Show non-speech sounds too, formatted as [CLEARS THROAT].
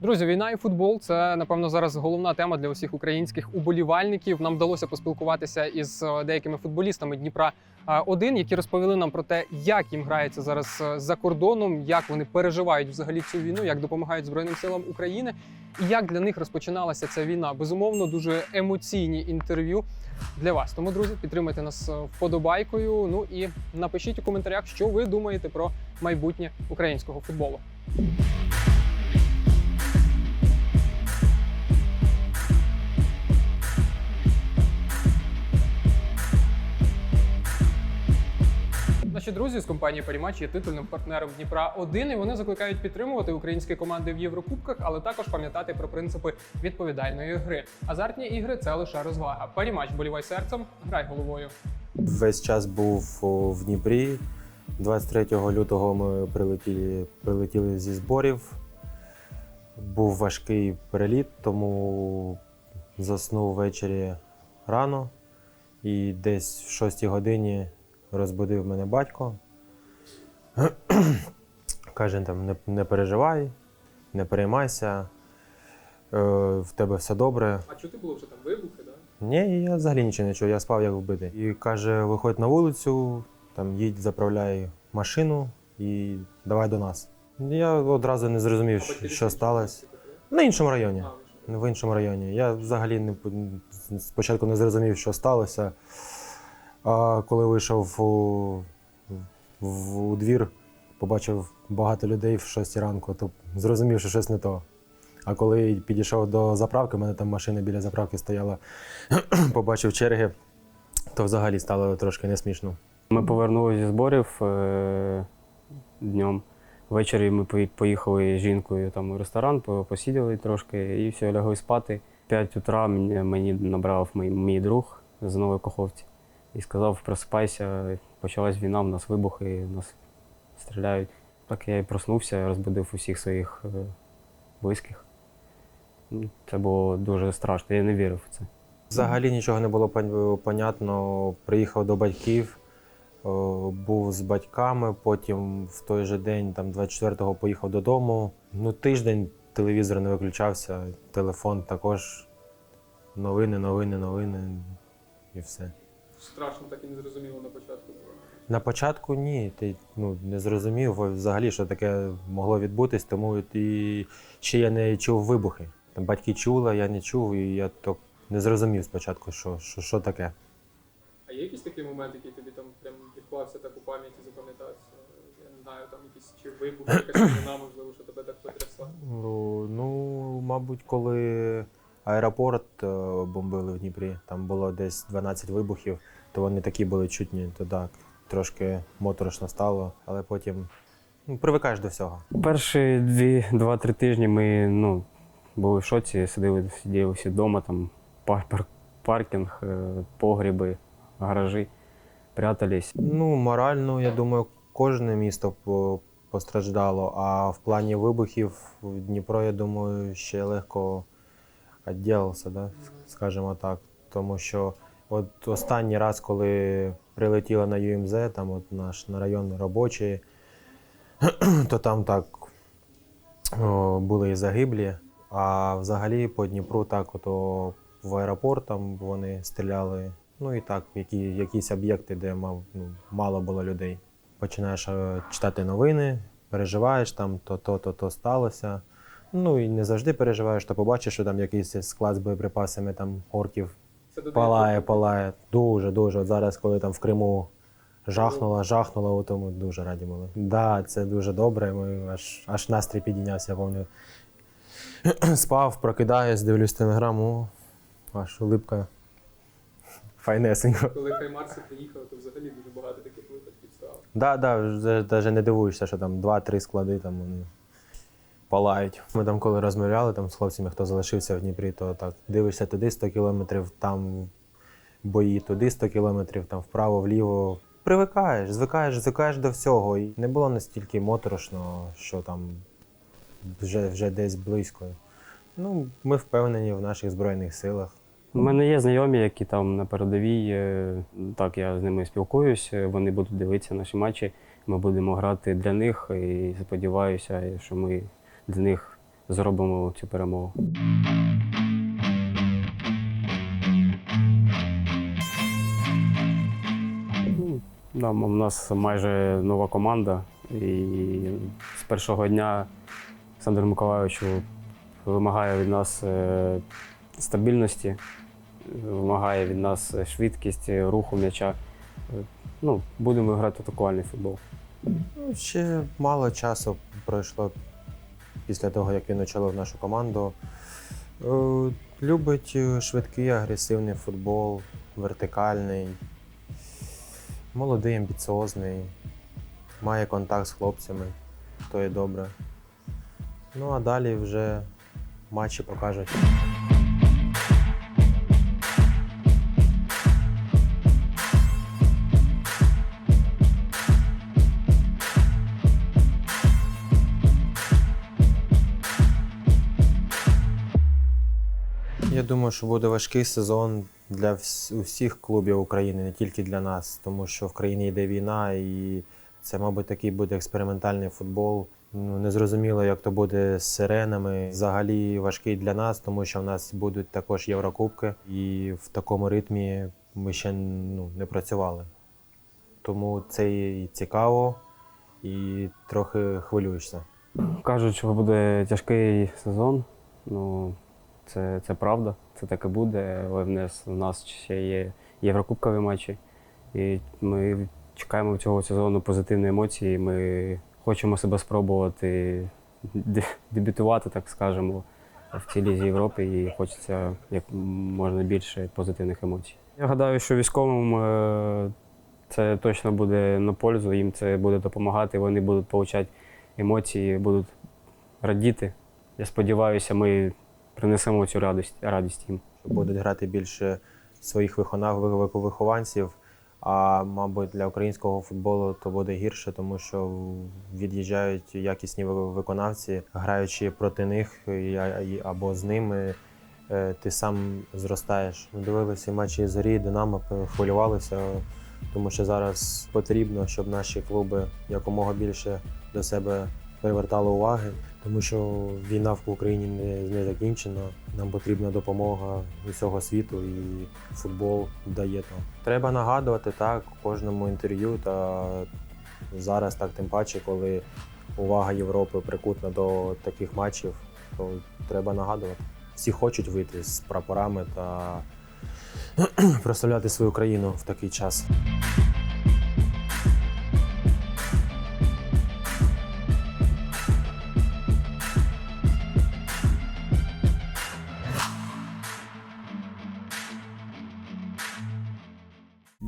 Друзі, війна і футбол це напевно зараз головна тема для усіх українських уболівальників. Нам вдалося поспілкуватися із е, деякими футболістами Дніпра 1 які розповіли нам про те, як їм грається зараз е, за кордоном, як вони переживають взагалі цю війну, як допомагають Збройним силам України, і як для них розпочиналася ця війна. Безумовно, дуже емоційні інтерв'ю для вас. Тому, друзі, підтримайте нас е, вподобайкою. Ну і напишіть у коментарях, що ви думаєте про майбутнє українського футболу. Наші друзі з компанії Парімач є титульним партнером Дніпра 1 і вони закликають підтримувати українські команди в Єврокубках, але також пам'ятати про принципи відповідальної гри. Азартні ігри це лише розвага. Парімач болівай серцем, грай головою. Весь час був в Дніпрі. 23 лютого ми прилетіли, прилетіли зі зборів. Був важкий переліт, тому заснув ввечері рано. І десь в 6 годині розбудив мене батько. [CLEARS THROAT] Каже, там, не, не переживай, не переймайся, е, в тебе все добре. А чути було вже там вибухи, да? Ні, я взагалі нічого не чув, я спав як вбитий. І каже, виходь на вулицю, там їдь, заправляй машину і давай до нас. Я одразу не зрозумів, що, що сталося. На іншому районі. В іншому районі. Я взагалі не спочатку не зрозумів, що сталося. А коли вийшов у, в, у двір, побачив багато людей в 6 ранку, то зрозумів, що щось не то. А коли підійшов до заправки, у мене там машина біля заправки стояла, [CLEARS THROAT] побачив черги, то взагалі стало трошки несмішно. Ми повернулися зі зборів е, днем. Ввечері ми поїхали з жінкою там у ресторан, по- посиділи трошки і все, лягли спати. 5 утра мені, набрав мій, мій друг з Нової Каховці і сказав: просипайся, почалась війна, в нас вибухи, нас стріляють. Так я і проснувся, розбудив усіх своїх е, близьких. Ну, Це було дуже страшно, я не вірив в це. Взагалі нічого не було пон- понятно. Приїхав до батьків, е, був з батьками, потім в той же день, там 24-го, поїхав додому. Ну, тиждень телевізор не виключався, телефон також. Новини, новини, новини і все. Страшно, так і не зрозуміло на початку. На початку ні, ти ну, не зрозумів взагалі, що таке могло відбутись, тому і ще я не чув вибухи. Там батьки чули, я не чув, і я то не зрозумів спочатку, що, що, що таке. А є якийсь такий момент, який тобі там прям відклався так у пам'яті, запам'ятався? Я не знаю, там якісь чи вибух, якась новина, можливо, що тебе так потрясла. Ну, ну, мабуть, коли аеропорт е, бомбили в Дніпрі, там було десь 12 вибухів, то вони такі були чутні, то так, трошки моторошно стало, але потім ну, привикаєш до всього. Перші дві, два-три тижні ми ну, були в шоці, сиділи, сиділи всі вдома, там пар, пар, паркінг, е, погріби, гаражі, прятались. Ну, морально, я думаю, кожне місто по- постраждало, а в плані вибухів Дніпро, я думаю, ще легко відділився, да? скажімо так. Тому що от останній раз, коли прилетіло на ЮМЗ, там от наш на район робочий, [CLEARS THROAT] то там так о, були і загиблі. А взагалі по Дніпру так, от, о, в аеропорт там вони стріляли. Ну і так, які, якісь об'єкти, де мав, ну, мало було людей. Починаєш е, читати новини, переживаєш там, то, то, то, то сталося. Ну і не завжди переживаєш, то побачиш, що там якийсь склад з боєприпасами там орків Це палає, палає. Дуже, дуже. От зараз, коли там в Криму жахнуло, жахнуло, то ми дуже раді були. Так, да, це дуже добре. Ми аж, аж настрій підійнявся, я пам'ятаю. [CLEARS THROAT] Спав, прокидаюсь, дивлюсь телеграму, аж улипка. Файнесенько. Коли Хаймарси приїхали, то взагалі дуже багато таких випадків стало. Да, да, навіть не дивуєшся, що там два-три склади там вони палають. Ми там, коли розмовляли там, з хлопцями, хто залишився в Дніпрі, то так дивишся туди 100 кілометрів, там бої туди 100 кілометрів, там вправо, вліво. Привикаєш, звикаєш, звикаєш до всього. І не було настільки моторошно, що там вже, вже десь близько. Ну, ми впевнені в наших Збройних силах. У мене є знайомі, які там на передовій. е, Так, я з ними спілкуюся, вони будуть дивитися наші матчі. Ми будемо грати для них і сподіваюся, що ми для них зробимо цю перемогу. Ну, да, у нас майже нова команда, і з першого дня Олександр Миколайович вимагає від нас е, стабільності, вимагає від нас швидкість руху м'яча. Е, Ну, будемо грати атакувальний футбол. Ну, Ще мало часу пройшло після того, як він очолив нашу команду. Е, Любить е, швидкий, агресивний футбол, вертикальний, молодий, амбіціозний, має контакт з хлопцями, то є добре. Ну а далі вже матчі покажуть. Я думаю, що буде важкий сезон для усіх клубів України, не тільки для нас, тому що в країні йде війна, і це, мабуть, такий буде експериментальний футбол. Ну, незрозуміло, як то буде з сиренами. Взагалі важкий для нас, тому що в нас будуть також Єврокубки, і в такому ритмі ми ще ну, не працювали. Тому це і цікаво, і трохи хвилюєшся. Кажуть, що буде тяжкий сезон. Ну, це, це правда, це так і буде. Але в нас, нас ще є єврокубкові матчі. І ми чекаємо цього сезону позитивні емоції. Ми хочемо себе спробувати дебютувати, так скажемо, в цій лізі Європи і хочеться як можна більше позитивних емоцій. Я гадаю, що військовим е, це точно буде на пользу, їм це буде допомагати, вони будуть отримати емоції, будуть радіти. Я сподіваюся, ми принесемо цю радість, радість їм. будуть грати більше своїх вихованців. А мабуть, для українського футболу то буде гірше, тому що від'їжджають якісні ви- виконавці, граючи проти них або з ними. е, Ти сам зростаєш. Ми дивилися матчі зорі, Динамо хвилювалися, тому що зараз потрібно, щоб наші клуби якомога більше до себе привертали уваги, тому що війна в Україні не, не закінчена. Нам потрібна допомога усього світу, і футбол дає то. Треба нагадувати так кожному інтерв'ю. Та зараз так тим паче, коли увага Європи прикутна до таких матчів, то треба нагадувати. Всі хочуть вийти з прапорами та [CLEARS THROAT] прославляти свою країну в такий час.